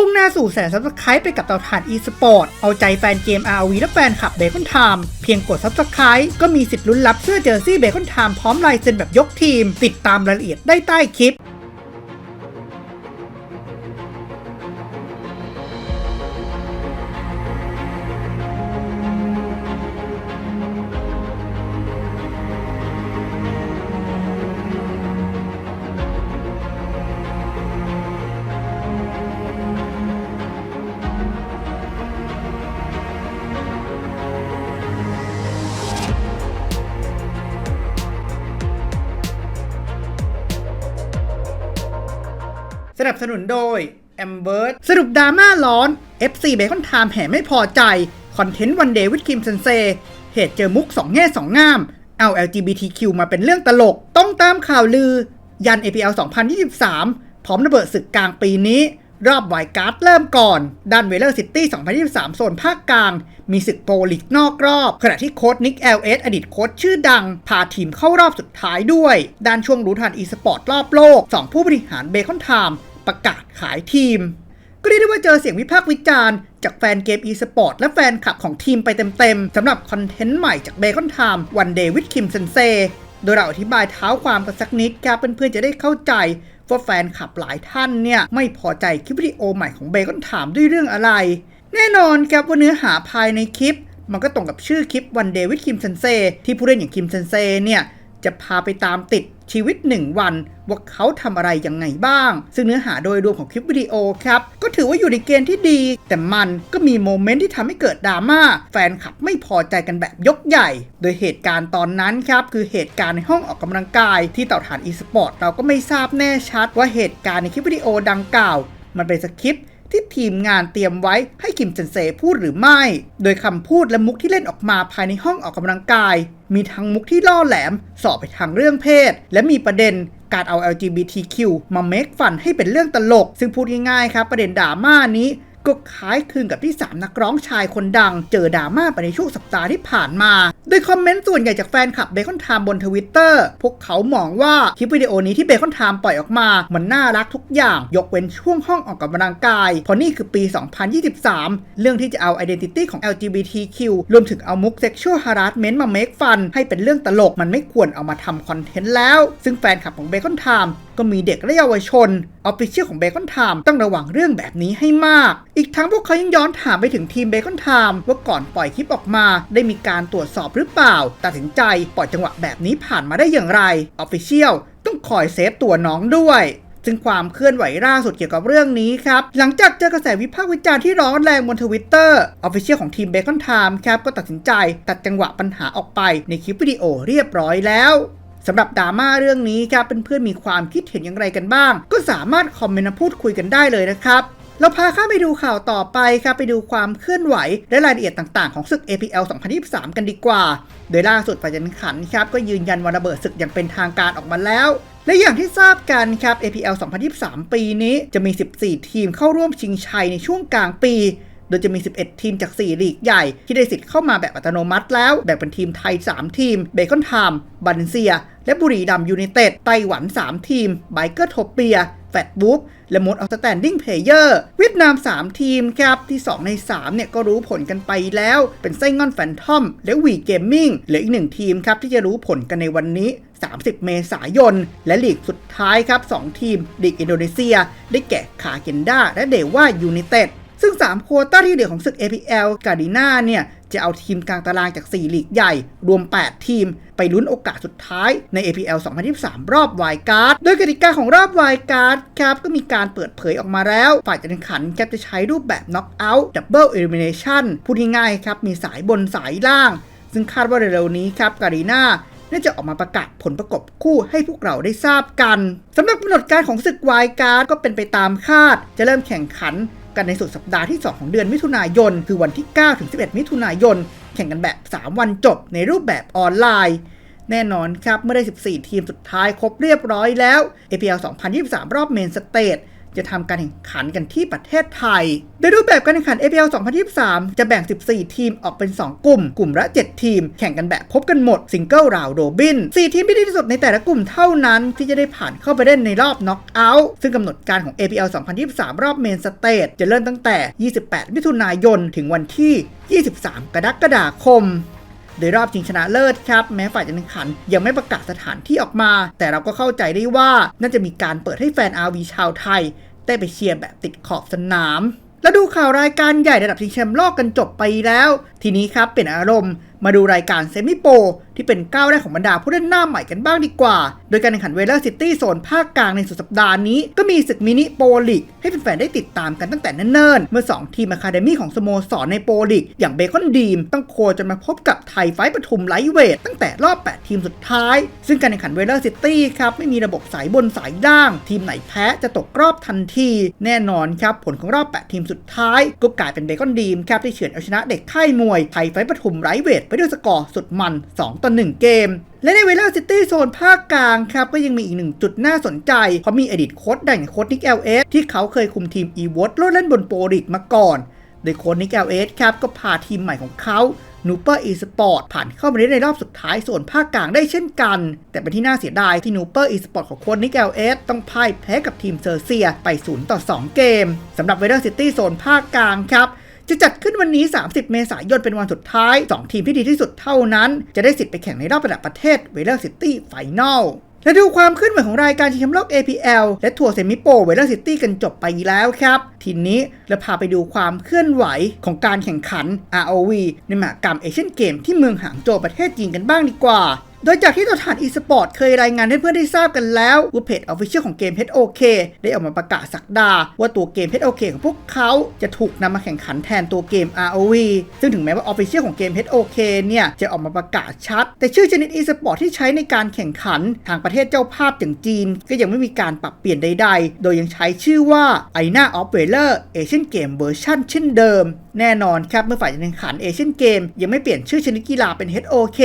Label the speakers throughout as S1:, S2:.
S1: มุ่งหน้าสู่แสนซับสไครป์ไปกับเตาถ่าน e-sport เอาใจแฟนเกม RV และแฟนคลับเบคอนไทม์เพียงกดซับสไครป์ก็มีสิทธิ์ลุ้นรับเสื้อเจอร์ซี่เบคอนไทม์พร้อมลายเซ็นแบบยกทีม ติดตามรายละเอียดได้ใต้คลิป สนับสนุนโดย a m b e r สรุปดราม่าร้อน FC เบคอนไทม์แห่ไม่พอใจ คอนเทนต์วันเดย์วิดคิมเซนเซเหตุเจอมุกสองแง่สองงาม เอา LGBTQ มาเป็นเรื่องตลก ต้องตามข่าวลือ ยัน APL 2023 พร้อมระเบิดศึกกลางปีนี้ รอบไวการ์ดเริ่มก่อนด้านเวเลอร์ซิตี้ 2023 โซนภาคกลาง มีศึกโปรลิกนอกรอบ ขณะที่โค้ชนิก LS อสอดีตโค้ชชื่อดัง พาทีมเข้ารอบสุดท้ายด้วย ด้านช่วงรู้ทันอีสปอร์ตรอบโลก 2 ผู้บริหารเบคอนไทม์ประกาศขายทีม ก็เรียกได้ว่าเจอเสียงวิพากษ์วิจารณ์ จากแฟนเกม e-sport และแฟนคลับของทีมไปเต็มๆสำหรับคอนเทนต์ใหม่จากเบคอนไทม์วันเดวิดคิมเซนเซโดยเราอธิบายเท้าความกันสักนิดครับเพื่อนๆจะได้เข้าใจ ว่าแฟนคลับหลายท่านเนี่ย ไม่พอใจคลิปวิดีโอใหม่ของเบคอนถามด้วยเรื่องอะไร แน่นอนครับว่าเนื้อหาภายในคลิป มันก็ตรงกับชื่อคลิปวันเดวิดคิมเซนเซที่ผู้เล่นอย่างคิมเซนเซเนี่ย จะพาไปตามติดชีวิต 1 วัน ว่าเขาทำอะไรยังไงบ้าง ซึ่งเนื้อหาโดยรวมของคลิปวิดีโอครับ ก็ถือว่าอยู่ในเกณฑ์ที่ดี แต่มันก็มีโมเมนต์ที่ทำให้เกิดดราม่าแฟนคลับไม่พอใจกันแบบยกใหญ่ โดยเหตุการณ์ตอนนั้นครับ คือเหตุการณ์ในห้องออกกำลังกายที่เต่าฐานอีสปอร์ตเราก็ไม่ทราบแน่ชัดว่าเหตุการณ์ในคลิปวิดีโอดังกล่าว มันเป็นสคริปต์ ที่ทีมงานเตรียมไว้ให้คิมเซนเซพูดหรือไม่ โดยคำพูดและมุกที่เล่นออกมาภายในห้องออกกำลังกาย มีทั้งมุกที่ล่อแหลม สอบไปทางเรื่องเพศ และมีประเด็นการเอา LGBTQ มาเมคฟันให้เป็นเรื่องตลก ซึ่งพูดง่ายๆครับ ประเด็นดราม่านี้ ก็คล้ายคลึงกับที่ 3 นักร้องชายคนดัง เจอดราม่าไปในช่วงสัปดาห์ที่ผ่านมา โดยคอมเมนต์ส่วนใหญ่จากแฟนคลับเบคอนไทม์บนทวิตเตอร์พวกเขามองว่าคลิปวิดีโอนี้ที่เบคอนไทม์ปล่อยออกมา มันน่ารักทุกอย่าง ยกเว้นช่วงห้องออกกำลังกาย เพราะนี่คือปี 2023 เรื่องที่จะเอา identity ของ LGBTQ รวมถึงเอามุก sexual harassment มา make fun ให้เป็นเรื่องตลกมันไม่ควรเอามาทำคอนเทนต์แล้ว ซึ่งแฟนคลับของเบคอนไทม์ ก็มีเด็กและเยาวชนออฟฟิเชียลของเบคอนไทม์ต้องระวังเรื่องแบบนี้ให้มาก อีกทั้งพวกเขายังย้อนถามไปถึงทีมเบคอนไทม์ว่าก่อนปล่อยคลิปออกมา ได้มีการตรวจสอบหรือเปล่า ตัดสินใจปล่อยจังหวะแบบนี้ผ่านมาได้อย่างไรออฟฟิเชียลต้องคอยเซฟตัวน้องด้วยซึ่งความเคลื่อนไหวล่าสุดเกี่ยวกับเรื่องนี้ครับ หลังจากเจอกระแสวิพากษ์วิจารณ์ที่ร้อนแรงบนทวิตเตอร์ออฟฟิเชียลของทีมเบคอนไทม์ครับก็ตัดสินใจ ตัดจังหวะปัญหาออกไปในคลิปวิดีโอเรียบร้อยแล้ว สำหรับดราม่าเรื่องนี้ครับเพื่อนๆมีความคิดเห็นอย่างไรกันบ้าง ก็สามารถคอมเมนต์พูดคุยกันได้เลยนะครับเราพาข้าไปดูข่าวต่อไปครับไปดูความเคลื่อนไหว และรายละเอียดต่างๆของศึก APL 2023 กันดีกว่า โดยล่าสุดฝ่ายจัดขันครับก็ยืนยันวันระเบิดศึกอย่างเป็นทางการออกมาแล้ว และอย่างที่ทราบกันครับ APL 2023 ปีนี้จะมี 14 ทีมเข้าร่วมชิงชัยในช่วงกลางปี โดยจะมี 11 ทีมจาก 4 ลีกใหญ่ ที่ได้สิทธิ์เข้ามาแบบอัตโนมัติแล้ว แบ่งเป็นทีมไทย 3 ทีม เบคอนไทม์บันเซีย และบุรีดัมยูไนเต็ด ไต้หวัน 3 ทีม ไบเกอร์โทเปียแฟตบุ๊กและมดออสแตนดิ้งเพลเยอร์เวียดนาม 3 ทีมครับ ที่ 2 ใน 3 เนี่ย ก็รู้ผลกันไปแล้ว เป็นไส้งอนแฟนทอม และวีเกมมิ่งเหลืออีก1ทีมครับ ที่จะรู้ผลกันในวันนี้ 30 เมษายน และลีกสุดท้ายครับ 2 ทีมลีกอินโดนีเซีย ได้แก่คาเกนดาและเดว่ายูไนเต็ด ซึ่ง3โควต้าที่เหลือของศึก APL กาดิน่าเนี่ยจะเอาทีมกลางตารางจาก 4 ลีกใหญ่ รวม 8 ทีม ไปลุ้นโอกาสสุดท้ายใน APL 2023 รอบไวการ์ด โดยกติกาของรอบไวการ์ดครับก็มีการเปิดเผยออกมาแล้ว ฝ่ายจัดแข่งขันครับจะใช้รูปแบบ Knockout Double Elimination พูดง่ายๆครับ มีสายบนสายล่าง ซึ่งคาดว่าเร็วๆนี้ครับกาดิน่าน่าจะออกมาประกาศผลประกบคู่ให้พวกเราได้ทราบกันสำหรับกำหนดการของศึกวายการ์ดก็เป็นไปตามคาด จะเริ่มแข่งขัน กันในสุดสัปดาห์ที่ 2 ของเดือนมิถุนายน คือวันที่ 9 ถึง 11 มิถุนายน แข่งกันแบบ 3 วันจบในรูปแบบออนไลน์ แน่นอนครับ เมื่อได้ 14 ทีมสุดท้ายครบเรียบร้อยแล้ว APL 2023 รอบเมนสเตท จะทำการแข่งขันกันที่ประเทศไทย โดยรูปแบบการแข่งขัน APL 2023 จะแบ่ง 14 ทีมออกเป็น 2 กลุ่ม กลุ่มละ 7 ทีม แข่งกันแบบพบกันหมดซิงเกิลราวโ o บิน 4 ทีมที่ดีที่สุดในแต่ละกลุ่มเท่านั้น ที่จะได้ผ่านเข้าไปเล่นในรอบน็อกเอาท์ซึ่งกำหนดการของ APL 2023 รอบเมนสเตจจะเริ่มตั้งแต่ 28 มิถุนายน ถึงวันที่ 23 กรกฎาคม โดยรอบชิงชนะเลิศครับ แม้ฝ่ายการแข่งขัน ยังไม่ประกาศสถานที่ออกมา แต่เราก็เข้าใจได้ว่าน่าจะมีการเปิดให้แฟน RV ชาวไทย ได้ไปเชียร์แบบติดขอบสนาม แล้วดูข่าวรายการใหญ่ระดับชิงแชมป์โลกกันจบไปแล้ว ทีนี้ครับเป็นอารมณ์ มาดูรายการเซมิโปรที่เป็นก้าวแรกของบรรดาผู้เล่นหน้าใหม่กันบ้างดีกว่า โดยการแข่งขันเวล r ซิตี้โซนภาคกลางในสุดสัปดาห์นี้ ก็มีศึกมินิโปลีกให้แฟนๆได้ติดตามกันตั้งแต่เนิ่นๆ เมื่อ 2 ทีมอะคาเดมี่ของสโมสรในโปลีกอย่างเบคอนดีม ต้องโคจนมาพบกับไทยไฟปทุมไลท์เวท ตั้งแต่รอบ 8 ทีมสุดท้าย ซึ่งการแข่งขันเวล r ซิตี้ครับไม่มีระบบสายบนสายล่าง ทีมไหนแพ้จะตกรอบทันที แน่นอนครับผลของรอบ 8 ทีมสุดท้าย ก็กลายเป็นเบคอนดีมครับที่เฉือนเอาชนะเด็กค่ายมวยไทยไฟปทุมไลท์เวทไปด้วยสกอร์สุดมัน 2 ต่อ 1 เกม และในเวลาซิตี้โซนภาคกลางครับ ก็ยังมีอีกหนึ่งจุดน่าสนใจ เพราะมีอดีตโค้ชดังอย่างโค้ชนิกเอลเอสที่เขาเคยคุมทีมอีวอตโลดเล่นบนโปรลิกมาก่อน โดยโค้ชนิกเอลเอสครับก็พาทีมใหม่ของเขานูเปอร์อีสปอร์ตผ่านเข้ามาในรอบสุดท้ายส่วนภาคกลางได้เช่นกัน แต่เป็นที่น่าเสียดายที่นูเปอร์อีสปอร์ตของโค้ชนิกเอลเอสต้องพ่ายแพ้กับทีมเซอร์เซียไป 0 ต่อ 2 เกมสำหรับเวลาซิตี้โซนภาคกลางครับ จะจัดขึ้นวันนี้ 30 เมษายนเป็นวันสุดท้าย 2 ทีมที่ดีที่สุดเท่านั้น จะได้สิทธิ์ไปแข่งในรอบระดับประเทศเวล r ซิตี้ไฟแนลและดูความขึ้นไหวของรายการชิงแชมป์โลก APL และทัวร์เซมิโปเวล r ซิตี้กันจบไปแล้วครับ ทีนี้เราพาไปดูความเคลื่อนไหวของการแข่งขัน ROV ในมหกรรมเอเชียนเกมที่เมืองหางโจวประเทศจีนกันบ้างดีกว่า โดยจากที่ตัวฐาน eSport เคยรายงานให้เพื่อนได้ทราบกันแล้วว่าเพจ Official ของเกม HOK ได้ออกมาประกาศสักดา ว่าตัวเกม HOK ของพวกเขาจะถูกนำมาแข่งขันแทนตัวเกม ROV ซึ่งถึงแม้ว่า Official ของเกม HOK เนี่ย จะออกมาประกาศชัด แต่ชื่อชนิด eSport ที่ใช้ในการแข่งขันทางประเทศเจ้าภาพอย่างจีน ก็ยังไม่มีการปรับเปลี่ยนใด ๆ โดยยังใช้ชื่อว่า Arena of Valor Asian Game Version เช่นเดิม แน่นอนครับเมื่อฝ่ายการแข่งขันเอเชียนเกมยังไม่เปลี่ยนชื่อชนิดกีฬาเป็น HOK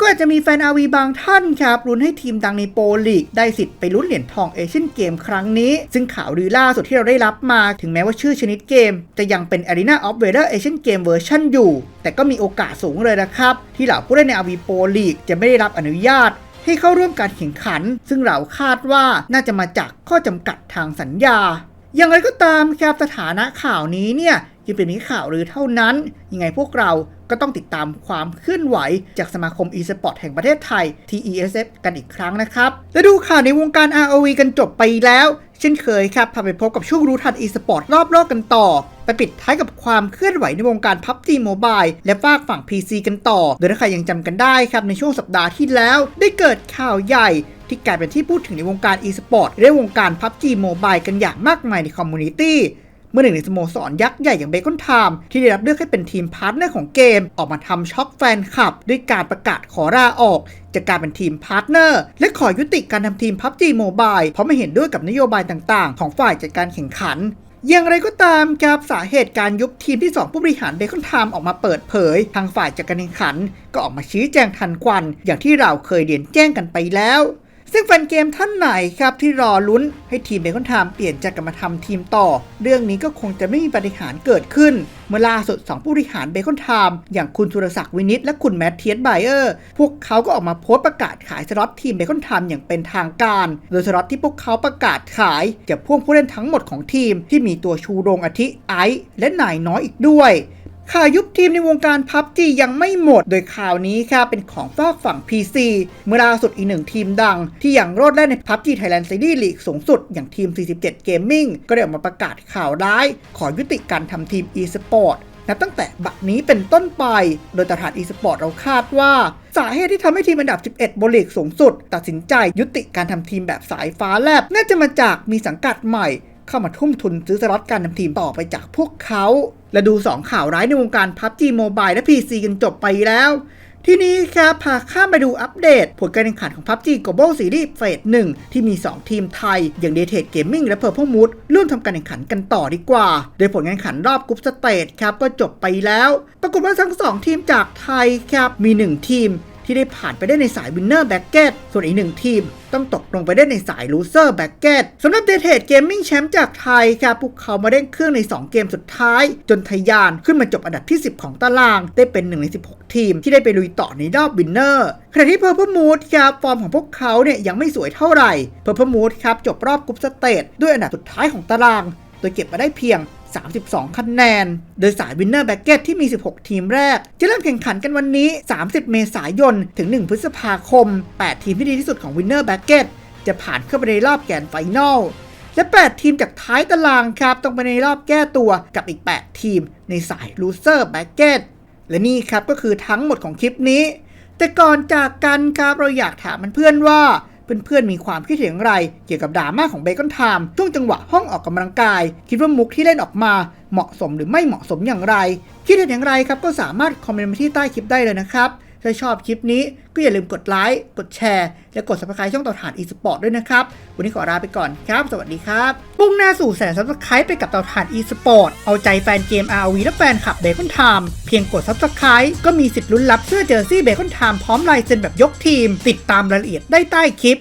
S1: ก็อาจจะมีแฟน RV บางท่านครับลุ้นให้ทีมดังในโปรลีก ได้สิทธิ์ไปลุ้นเหรียญทองเอเชียนเกมครั้งนี้ ซึ่งข่าวลือล่าสุดที่เราได้รับมาถึงแม้ว่าชื่อชนิดเกม จะยังเป็น Arena of Valor Asian Game Version อยู่ แต่ก็มีโอกาสสูงเลยนะครับ ที่เหล่าผู้เล่นใน RV Pro League จะไม่ได้รับอนุญาตให้เข้าร่วมการแข่งขัน ซึ่งเราคาดว่าน่าจะมาจากข้อจำกัดทางสัญญา อย่างไรก็ตามครับสถานะข่าวนี้เนี่ย ยังเป็นเพียงข่าวหรือเท่านั้น ยังไงพวกเราก็ต้องติดตามความเคลื่อนไหว จากสมาคม e-sport แห่งประเทศไทย TESF กันอีกครั้งนะครับและดูข่าวในวงการ ROV กันจบไปแล้ว เช่นเคยครับพาไปพบกับช่วงรู้ทัน e-sport รอบโลกกันต่อ ไปปิดท้ายกับความเคลื่อนไหวในวงการ PUBG Mobile และฝากฝั่ง PC กันต่อ โดยถ้าใครยังจำกันได้ครับในช่วงสัปดาห์ที่แล้วได้เกิดข่าวใหญ่ที่กลายเป็นที่พูดถึงในวงการ e-sport และวงการ PUBG Mobile กันอย่างมากมายในคอมมูนิตี้ เมื่อหนึ่งในสโมสรยักษ์ใหญ่อย่างเบคอนไทม์ที่ได้รับเลือกให้เป็นทีมพาร์ทเนอร์ของเกม ออกมาทำช็อกแฟนคลับ ด้วยการประกาศขอลาออก จากการเป็นทีมพาร์ทเนอร์ และขอยุติการทำทีม PUBG Mobile เพราะไม่เห็นด้วยกับนโยบายต่างๆ ของฝ่ายจัดการแข่งขันอย่างไรก็ตามครับสาเหตุการยุบทีมที่ 2 ผู้บริหารเบคอนไทม์ออกมาเปิดเผย ทางฝ่ายจัดการแข่งขัน ก็ออกมาชี้แจงทันควัน อย่างที่เราเคยเรียนแจ้งกันไปแล้ว ซึ่งแฟนเกมท่านไหนครับที่รอลุ้นให้ทีมเบคอนไทม์เปลี่ยนจากกันมาทำทีมต่อ เรื่องนี้ก็คงจะไม่มีปฏิหารเกิดขึ้น เมื่อล่าสุด 2 ผู้บริหารเบคอนไทม์อย่างคุณสุรศักดิ์วินิตและคุณแมทเทียสไบเออร์ พวกเขาก็ออกมาโพสต์ประกาศขายสล็อตทีมเบคอนไทม์อย่างเป็นทางการ โดยสล็อตที่พวกเขาประกาศขายจะพ่วงผู้เล่นทั้งหมดของทีมที่มีตัวชูโรงอาทิไอซ์และนายน้อยอีกด้วย ข่าวยุบทีมในวงการพับจียังไม่หมด โดยข่าวนี้ค่ะเป็นของฝากฝั่ง PC เมื่อล่าสุดอีกหนึ่งทีมดัง ที่ยังโรดแล่นในพับจีไทยแลนด์ซีรีส์ลีกสูงสุด อย่างทีม 47 Gaming ก็ได้ออกมาประกาศข่าวร้าย ขอยุติการทำทีม e-sport นับตั้งแต่บัดนี้เป็นต้นไป โดยตลาด e-sport เราคาดว่า สาเหตุที่ทำให้ทีมอันดับ 11บนลีกสูงสุด ตัดสินใจยุติการทำทีมแบบสายฟ้าแลบน่าจะมาจากมีสังกัดใหม่ เข้ามาทุ่มทุนซื้อสล็อตการทำทีมต่อไปจากพวกเขา และดู 2 ข่าวร้ายในวงการ PUBG Mobile และ PC กันจบไปแล้ว ที่นี้ครับพาข้ามไปดูอัปเดต ผลการแข่งขันของ PUBG Global Series เฟส1ที่มี 2 ทีมไทย อย่าง d a t e Gaming และ Purple Mood ร่วมทำการแข่งขันกันต่อดีกว่า โดยผลการแข่งขันรอบกรุ๊ปสเตจครับก็จบไปแล้ว ปรากฏว่าทั้ง 2 ทีมจากไทยครับมี 1 ทีม ที่ได้ผ่านไปได้ในสายวินเนอร์แบ็กเก็ตส่วนอีกหนึ่งทีมต้องตกลงไปได้ในสายลูเซอร์แบ็กเก็ตสำหรับเดทเทดเกมมิ่งแชมป์จากไทยครับพวกเขามาเด้งเครื่องใน 2 เกมสุดท้าย จนทะยานขึ้นมาจบอันดับที่ 10 ของตาราง ได้เป็น 1 ใน 16 ทีม ที่ได้ไปลุยต่อในรอบวินเนอร์ขณะที่เพอร์เพ e มูดครับฟอร์มของพวกเขาเนี่ยยังไม่สวยเท่าไหร่เพอร์เพ e มูดครับจบรอบกรุ๊ปสเตจด้วยอันดับสุดท้ายของตาราง โดยเก็บมาได้เพียง 32 คะแนน โดยสายวินเนอร์แบ็กเก็ตที่มี 16 ทีมแรก จะเริ่มแข่งขันกันวันนี้ 30 เมษายน ถึง 1 พฤษภาคม 8 ทีมที่ดีที่สุดของวินเนอร์แบ็กเก็ตจะผ่านเข้าไปในรอบแกนไฟนอลและ 8 ทีมจากท้ายตารางครับ ต้องไปในรอบแก้ตัวกับอีก 8 ทีมในสายลูเซอร์แบ็กเก็ตและนี่ครับก็คือทั้งหมดของคลิปนี้ แต่ก่อนจากกันครับเราอยากถามมันเพื่อนๆว่า เพื่อนๆมีความคิดเห็นอย่างไร เกี่ยวกับดราม่าของเบคอนไทม์ช่วงจังหวะห้องออกกำลังกาย คิดว่ามุกที่เล่นออกมาเหมาะสมหรือไม่เหมาะสมอย่างไร คิดเห็นอย่างไรครับก็สามารถคอมเมนต์มาที่ใต้คลิปได้เลยนะครับ ถ้าชอบคลิปนี้ก็อย่าลืมกดไลค์ กดแชร์ และกด subscribe ช่องต่อฐาน e-sport ด้วยนะครับ วันนี้ขอลาไปก่อนครับ สวัสดีครับมุ่งหน้าสู่แสน subscribe ไปกับต่อฐาน e-sport เอาใจแฟนเกม ROV และแฟนคลับเบคอนไทม์เพียงกด subscribe ก็มีสิทธิ์ลุ้นรับเสื้อเจอร์ซี่เบคอนไทม์พร้อมลายเซ็นแบบยกทีม ติดตามรายละเอียดได้ใต้คลิป